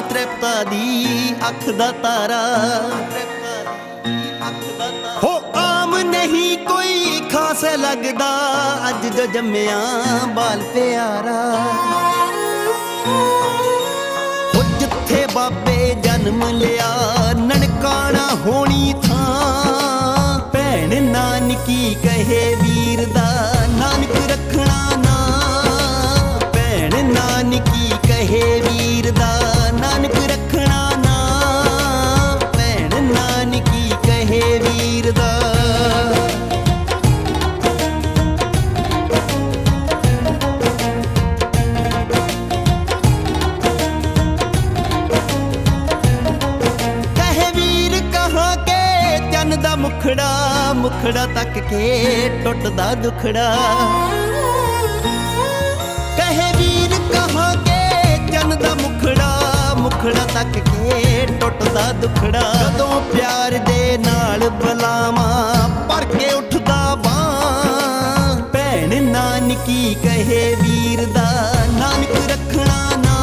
ਤ੍ਰਿਪਤਾ ਦੀ ਅੱਖ ਦਾ ਤਾਰਾ। ਹੋ ਆਮ ਨਹੀਂ ਕੋਈ ਖਾਸ ਲੱਗਦਾ, ਅੱਜ ਜੋ ਜੰਮਿਆ ਬਾਲ ਪਿਆਰਾ। ਹੋ ਜਿੱਥੇ ਬਾਬੇ ਜਨਮ ਲਿਆ, ਨਨਕਾਣਾ ਹੋਣੀ ਥਾਂ। ਭੈਣ ਨਾਨਕੀ ਕਹੇ ਵੀਰ ਦਾ ਨਾਨਕੀ ਵੀਰ ਦਾ ਨਾਨਕ ਰੱਖਣਾ ਨਾ। ਭੈਣ ਨਾਨਕੀ ਕਹੇ ਵੀਰ ਦਾ। ਕਹੇ ਵੀਰ, ਕਹਾ ਕੇ? ਚੰਨ ਦਾ ਮੁਖੜਾ ਮੁਖੜਾ ਤੱਕ ਕੇ ਟੁੱਟਦਾ ਦੁਖੜਾ। ਮੁਖੜਾ ਤੱਕ ਕੇ ਟੁੱਟਦਾ ਦੁਖੜਾ। ਜਦੋਂ ਪਿਆਰ ਦੇ ਨਾਲ ਬਲਾਵਾਂ ਭਰ ਕੇ ਉੱਠਦਾ ਬਾਂ ਭੈਣ ਨਾਨਕੀ ਕਹੇ ਵੀਰ ਦਾ, ਨਾਨਕ ਰੱਖਣਾ ਨਾ।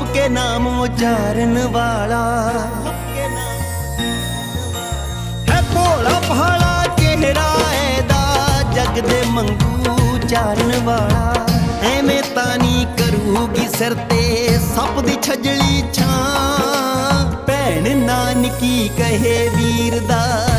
ਖੁੱਪ ਕੇ ਨਾਮ ਉਚਾਰਨ ਵਾਲਾ। ਹੈ ਭੋਲਾ ਭਾਲਾ ਚਿਹਰਾ ਇਹਦਾ? ਜਗ ਦੇ ਮੰਗੂ ਚਾਰਨ ਵਾਲਾ। ਐਵੇਂ ਤਾਂ ਨਹੀਂ ਕਰੂਗੀ ਸਿਰ ਤੇ ਸੱਪ ਦੀ ਛਜਲੀ ਛਾਂ। ਭੈਣ ਨਾਨਕੀ ਕਹੇ ਵੀਰ ਦਾ